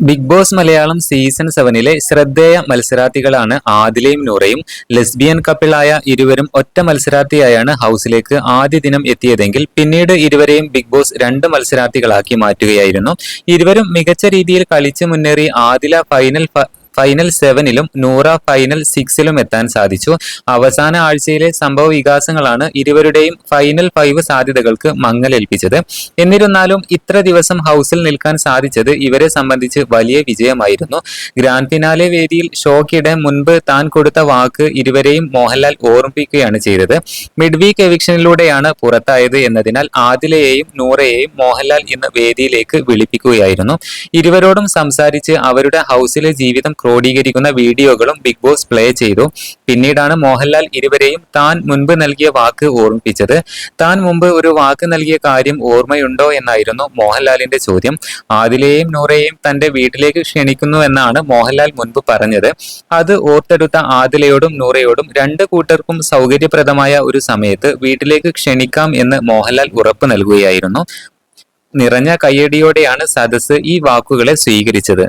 Big boss Malayalam season സെവനിലെ ശ്രദ്ധേയ മത്സരാർത്ഥികളാണ് ആദിലയും നൂറയും. ലെസ്ബിയൻ കപ്പിളായ ഇരുവരും ഒറ്റ മത്സരാർത്ഥിയായാണ് ഹൗസിലേക്ക് ആദ്യ ദിനം എത്തിയതെങ്കിൽ പിന്നീട് ഇരുവരെയും ബിഗ് ബോസ് രണ്ട് മത്സരാർത്ഥികളാക്കി മാറ്റുകയായിരുന്നു. ഇരുവരും മികച്ച രീതിയിൽ കളിച്ചു മുന്നേറി ആദില ഫൈനൽ ഫൈനൽ സെവനിലും നൂറ ഫൈനൽ സിക്സിലും എത്താൻ സാധിച്ചു. അവസാന ആഴ്ചയിലെ സംഭവ വികാസങ്ങളാണ് ഇരുവരുടെയും ഫൈനൽ ഫൈവ് സാധ്യതകൾക്ക് മങ്ങലേൽപ്പിച്ചത്. എന്നിരുന്നാലും ഇത്ര ദിവസം ഹൗസിൽ നിൽക്കാൻ സാധിച്ചത് ഇവരെ സംബന്ധിച്ച് വലിയ വിജയമായിരുന്നു. ഗ്രാൻഡ് ഫിനാലെ വേദിയിൽ ഷോക്കിടെ മുൻപ് താൻ കൊടുത്ത വാക്ക് ഇരുവരെയും മോഹൻലാൽ ഓർമ്മിപ്പിക്കുകയാണ് ചെയ്തത്. മിഡ് വീക്ക് എവിക്ഷനിലൂടെയാണ് പുറത്തായത് എന്നതിനാൽ ആദിലയെയും നൂറയെയും മോഹൻലാൽ ഇന്ന് വേദിയിലേക്ക് വിളിപ്പിക്കുകയായിരുന്നു. ഇരുവരോടും സംസാരിച്ച് അവരുടെ ഹൗസിലെ ജീവിതം ക്രോഡീകരിക്കുന്ന വീഡിയോകളും ബിഗ് ബോസ് പ്ലേ ചെയ്തു. പിന്നീടാണ് മോഹൻലാൽ ഇരുവരെയും താൻ മുൻപ് നൽകിയ വാക്ക് ഓർമ്മിപ്പിച്ചത്. താൻ മുമ്പ് ഒരു വാക്ക് നൽകിയ കാര്യം ഓർമ്മയുണ്ടോ എന്നായിരുന്നു മോഹൻലാലിന്റെ ചോദ്യം. ആദിലെയും നൂറയെയും തന്റെ വീട്ടിലേക്ക് ക്ഷണിക്കുന്നു എന്നാണ് മോഹൻലാൽ മുൻപ് പറഞ്ഞത്. അത് ഓർത്തെടുത്ത ആദിലയോടും നൂറയോടും രണ്ട് കൂട്ടർക്കും സൗകര്യപ്രദമായ ഒരു സമയത്ത് വീട്ടിലേക്ക് ക്ഷണിക്കാം എന്ന് മോഹൻലാൽ ഉറപ്പ് നൽകുകയായിരുന്നു. നിറഞ്ഞ കയ്യടിയോടെയാണ് സദസ്സ് ഈ വാക്കുകളെ സ്വീകരിച്ചത്.